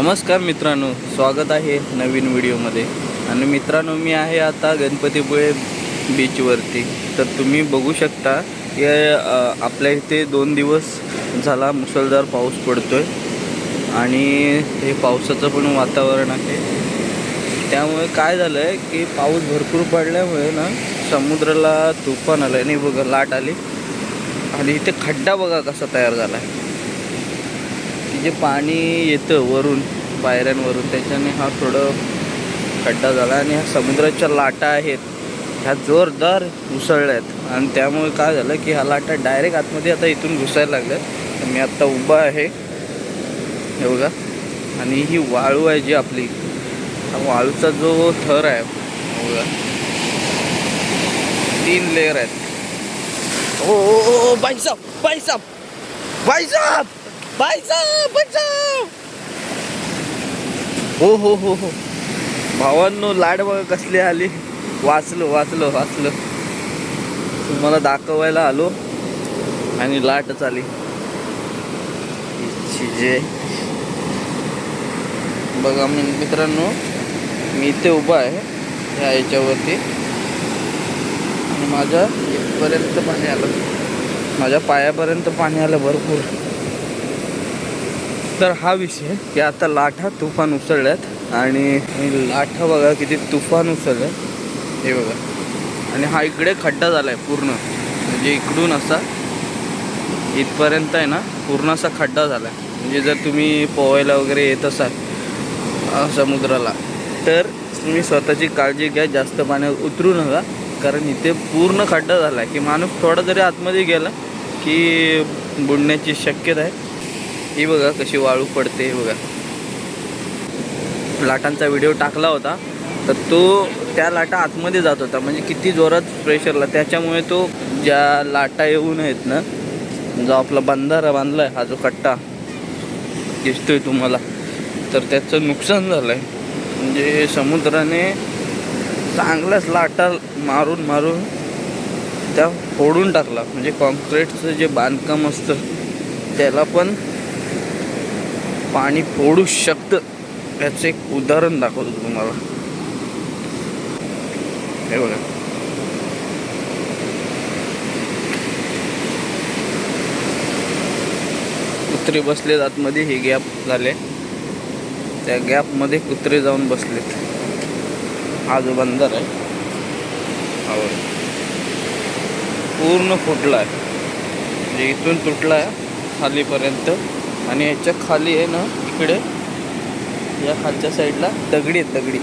नमस्कार मित्रांनो स्वागत आहे नवीन व्हिडिओमध्ये. आणि मित्रांनो मी आहे आता गणपतीपुळे बीचवरती तर तुम्ही बघू शकता की आपल्या इथे दोन दिवस झाला मुसळधार पाऊस पडतो आहे आणि हे पावसाचं पण वातावरण आहे. त्यामुळे काय झालं आहे की पाऊस भरपूर पडल्यामुळे ना समुद्राला तुफान आलं आहे नाही बघा लाट आली. आणि इथे खड्डा बघा कसा तयार झाला आहे जे पाणी येतं वरून. पायऱ्यांवरून. त्याच्याने हा थोडं खड्डा झाला आणि ह्या समुद्राच्या लाटा आहेत. ह्या जोरदार उसळल्या आहेत. आणि त्यामुळे काय झालं की ह्या लाटा डायरेक्ट आतमध्ये आता इथून घुसायला लागल्या. तर मी आत्ता उभा आहे. हे बघा. आणि ही वाळू आहे जी आपली. हा वाळूचा जो थर आहे बघा. तीन लेअर आहेत. ओ ओ ओ ओ भाई साहब हो हो हो हो. भावांनो लाड बघा कसली आली. वाचलो वाचलो वाचलो. तुम्हाला दाखवायला आलो. आणि लाटच आली जे. बघा मी मित्रांनो मी इथे उभा आहे ह्या याच्यावरती. आणि माझ्या इथपर्यंत पाणी आलं. माझ्या पायापर्यंत पाणी आलं भरपूर. तर हा विषय की आता लाठा तुफान उसळल्यात आणि लाठा बघा किती तुफान उसळल्यात. हे बघा. आणि हा इकडे खड्डा झाला आहे पूर्ण. म्हणजे इकडून असा इथपर्यंत आहे ना पूर्ण असा खड्डा झाला आहे म्हणजे जर तुम्ही पोहायला वगैरे येत असाल समुद्राला तर तुम्ही स्वतःची काळजी घ्या जास्त पाण्यात उतरू नका. कारण इथे पूर्ण खड्डा झाला आहे की माणूस थोडा जरी आतमध्ये गेला की बुडण्याची शक्यता आहे. ही बघा कशी वाळू पडते हे बघा. लाटांचा व्हिडिओ टाकला होता. तर तो त्या लाटा आतमध्ये जात होता. म्हणजे किती जोरात प्रेशरला त्याच्यामुळे तो ज्या लाटा येऊन आहेत ना जो आपला बंधारा बांधला आहे हा जो कट्टा दिसतोय तुम्हाला तर त्याचं नुकसान झालं आहे म्हणजे समुद्राने चांगल्याच लाटा मारून मारून त्या फोडून टाकला. म्हणजे कॉन्क्रीटचं जे बांधकाम असतं त्याला पण पाणी फोडू शकतं? याचं एक उदाहरण दाखवतो तुम्हाला. हे बघा. कुत्रे बसलेत आतमध्ये हे गॅप झाले. त्या गॅपमध्ये कुत्रे जाऊन बसलेत. हा जो बंदर आहे. हो पूर्ण फुटला आहे म्हणजे इथून तुटला आहे खालीपर्यंत. आणि याच्या खाली आहे ना इकडे या खालच्या साईडला दगडी आहेत दगडी.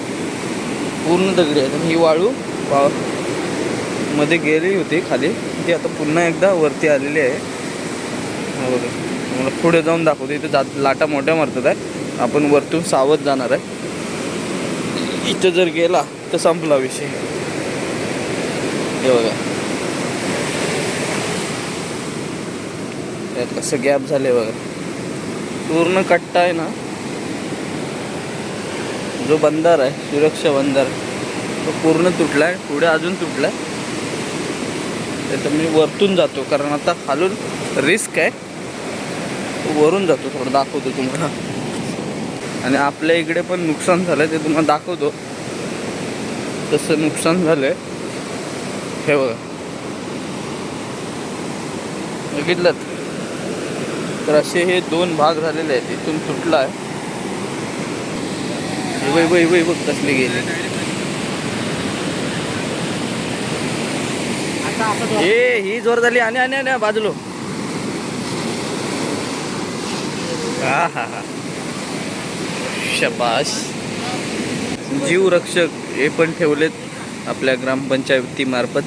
पूर्ण दगडी आहेत. आणि ही वाळू पावमध्ये गेली होती खाली. ती आता पुन्हा एकदा वरती आलेली आहे. बघा. मला पुढे जाऊन दाखवतो. इथे जात लाटा मोठ्या मारतात आहे. आपण वरतून सावध जाणार आहे. इथं जर गेला तर संपला विषय. हे बघा. यात कसं गॅप झाले बघा. पूर्ण कट्टा आहे ना जो बंदर आहे सुरक्षा बंदर तो पूर्ण तुटला आहे पुढे अजून तुटला आहे तर मी वरतून जातो कारण आता खालून रिस्क आहे. वरून जातो थोडं दाखवतो तुम्हाला. आणि आपल्या इकडे पण नुकसान झालं ते तुम्हाला दाखवतो. तसं नुकसान झालंय हे बघा. बघितलं तर असे हे दोन भाग झालेले आहेत. इथून तुटला आहे वै वै वै बघ कसले गेले. ए ही जोर झाली. आणि आणि आणि बाजूलो. हा हा हा. शबाश जीव रक्षक हे पण ठेवलेत आपल्या ग्रामपंचायतीमार्फत.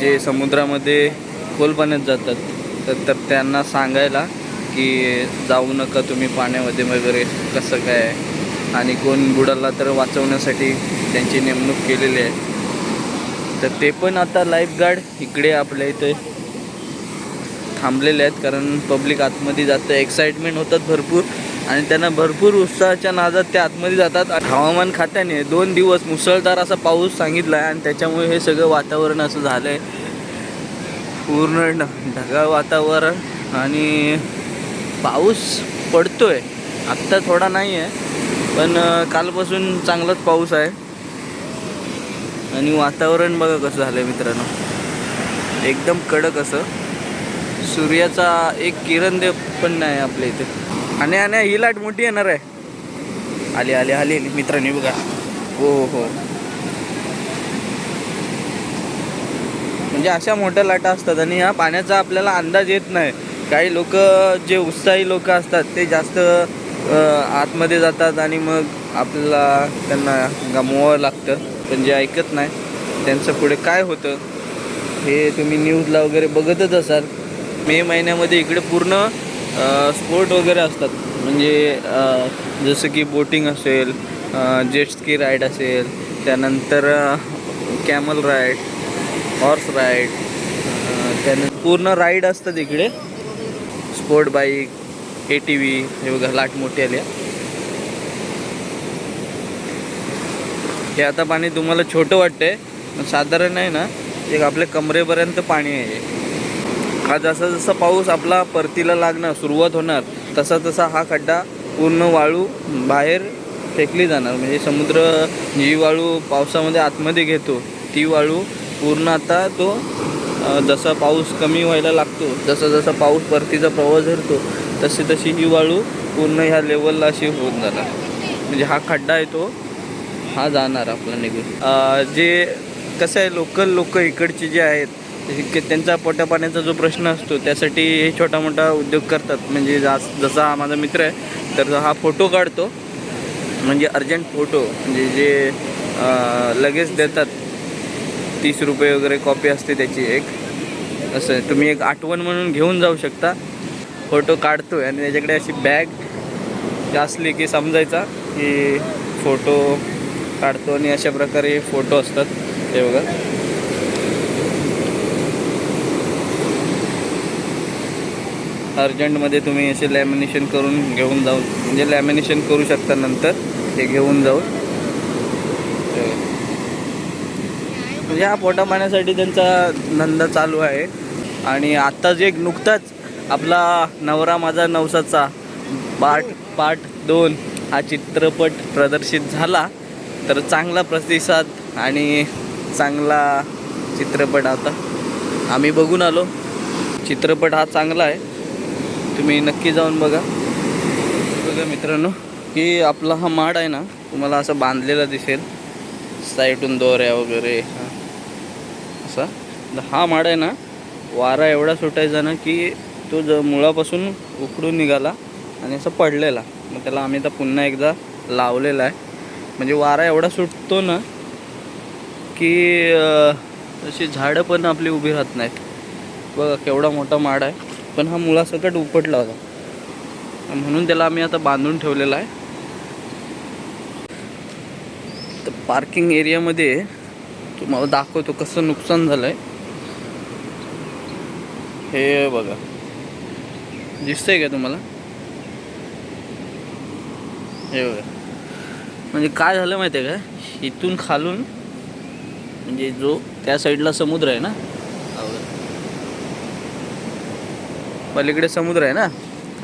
जे समुद्रामध्ये खोल पाण्यात जातात. तर तर त्यांना सांगायला की जाऊ नका तुम्ही पाण्यामध्ये वगैरे कसं काय आहे. आणि कोण बुडाला तर वाचवण्यासाठी त्यांची नेमणूक केलेली आहे. तर ते पण आता लाईफगार्ड इकडे आपल्या इथे थांबलेले आहेत कारण पब्लिक आतमध्ये जातं एक्साइटमेंट होतात भरपूर. आणि त्यांना भरपूर उत्साहाच्या नादात ते आतमध्ये जातात. आणि हवामान खात्याने दोन दिवस मुसळधार असा पाऊस सांगितला आहे आणि त्याच्यामुळे हे सगळं वातावरण असं झालं आहे पूर्ण ढगाळ वातावरण आणि पाऊस पडतोय. आत्ता थोडा नाही आहे पण कालपासून चांगलाच पाऊस आहे. आणि वातावरण बघा कसं झालं आहे मित्रांनो. एकदम कडक असं. सूर्याचा एक किरण दे पण नाही आपल्या इथे. आणि आणि ही लाट मोठी येणार आहे. आली आली आली. मित्रांनी बघा. हो हो. म्हणजे अशा मोठ्या लाटा असतात आणि ह्या पाण्याचा आपल्याला अंदाज येत नाही. काही लोक जे उत्साही लोक असतात ते जास्त आतमध्ये जातात आणि मग आपल्याला त्यांना गमवावं लागतं. पण जे ऐकत नाही त्यांचं पुढे काय होतं हे तुम्ही न्यूजला वगैरे बघतच असाल. मे महिन्यामध्ये इकडे पूर्ण स्पोर्ट वगैरे असतात. म्हणजे जसं की बोटिंग असेल जेट स्की राईड असेल त्यानंतर कॅमल राईड हॉर्स राईड त्यानंतर पूर्ण राईड असतात इकडे sport bike A T V हे बघा लाट मोठी आली हे आता पाणी तुम्हाला छोटं वाटतंय पण साधारण आहे ना एक आपल्या कमरेपर्यंत पाणी आहे हा. जसा जसा पाऊस आपला परतीला लागणार सुरुवात होणार तसा तसा हा खड्डा पूर्ण वाळू बाहेर फेकली जाणार. म्हणजे समुद्र जी वाळू पावसामध्ये आतमध्ये घेतो ती वाळू पूर्ण आता तो जसा पाऊस कमी व्हायला लागतो जसा जसा पाऊस परतीचा प्रवास धरतो तशी तशी ही वाळू पूर्ण ह्या लेवलला अशी होऊन जाणार. म्हणजे हा खड्डा आहे तो हा जाणार आपला निघून. जे कसं आहे लोकल लोक इकडचे जे आहेत त्यांचा पोट्या पाण्याचा जो प्रश्न असतो त्यासाठी हे छोटा मोठा उद्योग करतात. म्हणजे जसा हा माझा मित्र आहे तर हा फोटो काढतो. म्हणजे अर्जंट फोटो म्हणजे जे लगेच देतात. तीस रुपये वगैरे कॉपी असते त्याची एक. असं आहे. तुम्ही एक आठवण म्हणून घेऊन जाऊ शकता. फोटो काढतो आणि त्याच्याकडे अशी बॅग असली की समजायचा की फोटो काढतो आणि अशा प्रकारे फोटो असतात. ते बघा. अर्जंटमध्ये तुम्ही असे लॅमिनेशन करून घेऊन जाऊ म्हणजे लॅमिनेशन करू शकता नंतर ते घेऊन जाऊन. म्हणजे ह्या पोटा पाण्यासाठी त्यांचा धंदा चालू आहे. आणि आत्ता जे नुकताच आपला नवरा माझा नवसाचा पार्ट पार्ट दोन हा चित्रपट प्रदर्शित झाला. तर चांगला प्रतिसाद आणि चांगला चित्रपट आता आम्ही बघून आलो. चित्रपट हा चांगला आहे. तुम्ही नक्की जाऊन बघा. बघा मित्रांनो की आपला हा माड आहे ना तुम्हाला असं बांधलेला दिसेल. साईडून दोऱ्या वगैरे. हा. असा. हा माड आहे ना वारा एवढा सुटायचा ना की तो ज मुळापासून उकडून निघाला आणि असं पडलेला. मग त्याला आम्ही आता पुन्हा एकदा लावलेला आहे. म्हणजे वारा एवढा सुटतो ना की अशी झाडं पण आपली उभी राहत नाहीत. बघा केवढा मोठा माड आहे. पण हा मुळासकट उपटला होता. म्हणून त्याला आम्ही आता बांधून ठेवलेला आहे. तर पार्किंग एरियामध्ये तुम्हाला दाखवतो कसं नुकसान झालं आहे हे बघा. दिसतंय का तुम्हाला? हे बघा. म्हणजे काय झालं माहिती आहे का? इथून खालून म्हणजे जो त्या साईडला समुद्र आहे ना? पलीकडे समुद्र आहे ना?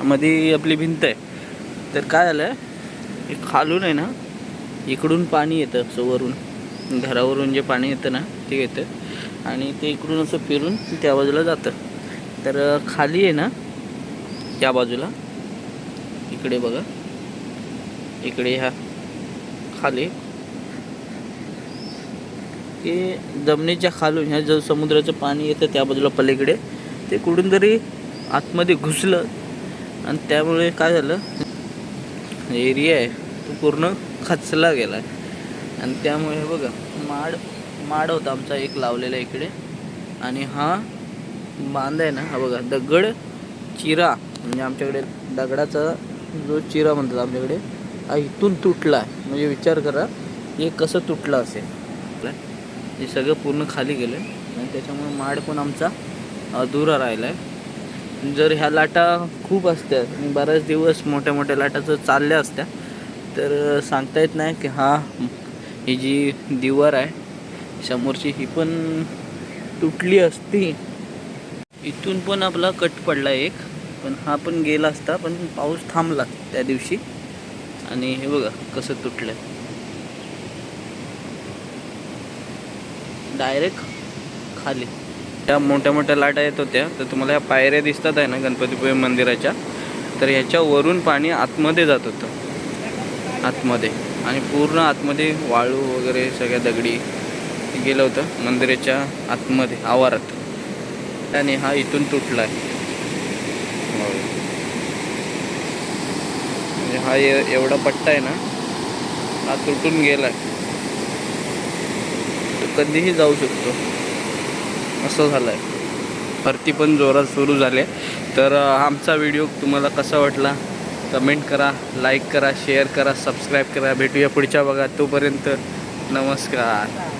मध्ये आपली भिंत आहे. तर काय झालं हे खालून आहे ना? इकडून पाणी येतं असं वरून. घरावरून जे पाणी येतं ना ते येतं. आणि ते इकडून असं फिरून त्या बाजूला जातं. तर खाली आहे ना त्या बाजूला इकडे बघा. इकडे ह्या खाली. ते जमिनीच्या खालून ह्या जो समुद्राचं पाणी येतं त्या बाजूला पलीकडे ते कुठून तरी आतमध्ये घुसलं. आणि त्यामुळे काय झालं? एरिया आहे तो पूर्ण खचला गेला. आणि त्यामुळे हे बघा माड माड होता आमचा एक लावलेला इकडे. आणि हा बांध आहे ना हा बघा दगड चिरा. म्हणजे आमच्याकडे दगडाचा जो चिरा म्हणतात आमच्याकडे हा इथून तुटला आहे. म्हणजे विचार करा हे कसं तुटलं असेल. हे सगळं पूर्ण खाली गेलं आणि त्याच्यामुळे माड पण आमचा अधुरा राहिला आहे जर ह्या लाटा खूप असत्या आणि बऱ्याच दिवस मोठ्या मोठ्या लाटा जर चालल्या असत्या तर सांगता येत नाही की हा ही जी दिवार आहे समोरची ही पण तुटली असती. इथून पण आपला कट पडला एक पण हा पण गेला असता पण पाऊस थांबला त्या दिवशी. आणि हे बघा कसं तुटलं डायरेक्ट खाली. त्या मोठ्या मोठ्या लाटा येत होत्या तर तुम्हाला या पायऱ्या दिसतात आहे ना गणपतीपुळे मंदिराच्या तर ह्याच्यावरून पाणी आतमध्ये जात होतं. आतमध्ये. आणि पूर्ण आतमध्ये वाळू वगैरे सगळ्या दगडी गेलं होतं मंदिराच्या आतमध्ये आवारात. आणि हा इथून तुटला. आहे म्हणजे हा एवढा पट्टा आहे ना हा तुटून गेलाय. तो कधीही जाऊ शकतो. असं झालं आहे भरती पण जोरात सुरू झाले. तर आमचा व्हिडिओ तुम्हाला कसा वाटला? कमेंट करा लाईक करा शेअर करा सबस्क्राईब करा. भेटूया पुढच्या भागात. तोपर्यंत नमस्कार.